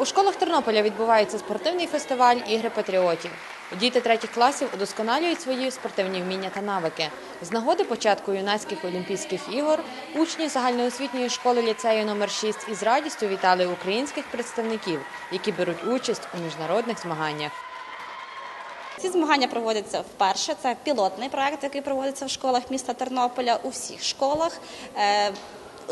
У школах Тернополя відбувається спортивний фестиваль Ігри патріотів. Діти третіх класів удосконалюють свої спортивні вміння та навики. З нагоди початку юнацьких олімпійських ігор учні загальноосвітньої школи ліцею номер 6 із радістю вітали українських представників, які беруть участь у міжнародних змаганнях. Ці змагання проводяться вперше. Це пілотний проект, який проводиться в школах міста Тернополя у всіх школах.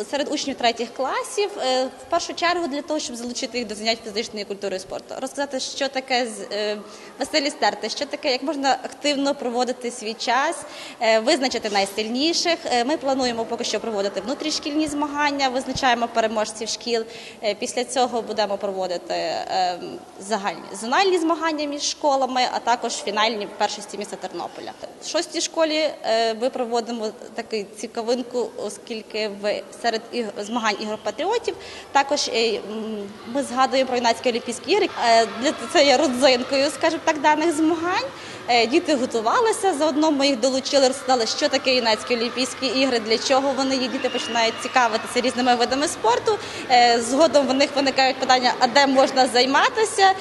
Серед учнів третіх класів е, в першу чергу для того, щоб залучити їх до занять фізичної культури і спорту, розказати, що таке е, веселі старти, що таке, як можна активно проводити свій час, е, визначити найсильніших. Ми плануємо поки що проводити внутрішкільні змагання, визначаємо переможців шкіл. Після цього будемо проводити загальні зональні змагання між школами, а також фінальні першості міста Тернополя. В шостій школі ми проводимо таку цікавинку, оскільки в серед змагань ігор патріотів також е, ми згадуємо про юнацькі олімпійські ігри. Е, Для це є родзинкою, скажімо так, даних змагань. Е, Діти готувалися, заодно ми їх долучили, розказали, що таке юнацькі олімпійські ігри, для чого вони є. Діти починають цікавитися різними видами спорту. Згодом в них виникають питання, а де можна займатися,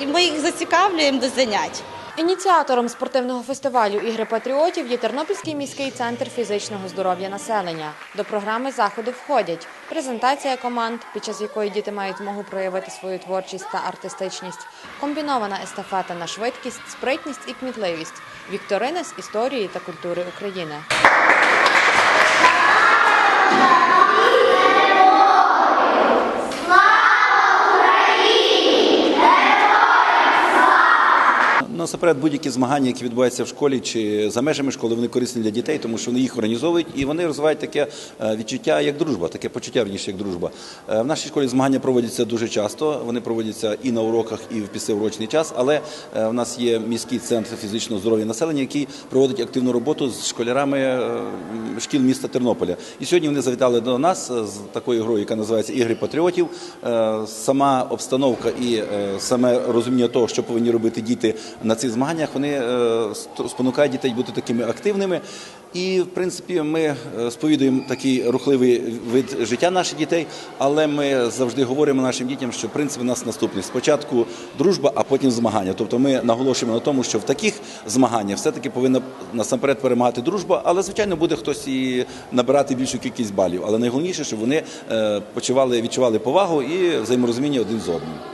і ми їх зацікавлюємо до занять. Ініціатором спортивного фестивалю Ігри патріотів є Тернопільський міський центр фізичного здоров'я населення. До програми заходу входять презентація команд, під час якої діти мають змогу проявити свою творчість та артистичність, комбінована естафета на швидкість, спритність і кмітливість, вікторини з історії та культури України. Насамперед, будь-які змагання, які відбуваються в школі чи за межами школи, вони корисні для дітей, тому що вони їх організовують і вони розвивають таке е, відчуття, як дружба, таке почуття верніше, як дружба. Е, В нашій школі змагання проводяться дуже часто. Вони проводяться і на уроках, і в післяурочний час. Але е, в нас є міський центр фізичного здоров'я населення, який проводить активну роботу з школярами шкіл міста Тернополя. І сьогодні вони завітали до нас з такою грою, яка називається Ігри патріотів. Сама обстановка і саме розуміння того, що повинні робити діти на цих змаганнях, вони е, спонукають дітей бути такими активними. І, в принципі, ми е, сповідуємо такий рухливий вид життя наших дітей, але ми завжди говоримо нашим дітям, що принцип у нас наступний: спочатку дружба, а потім змагання. Тобто ми наголошуємо на тому, що в таких змаганнях все-таки повинна насамперед перемагати дружба, але звичайно буде хтось і набирати більшу кількість балів. Але найголовніше, щоб вони е, почували, відчували повагу і взаєморозуміння один з одним.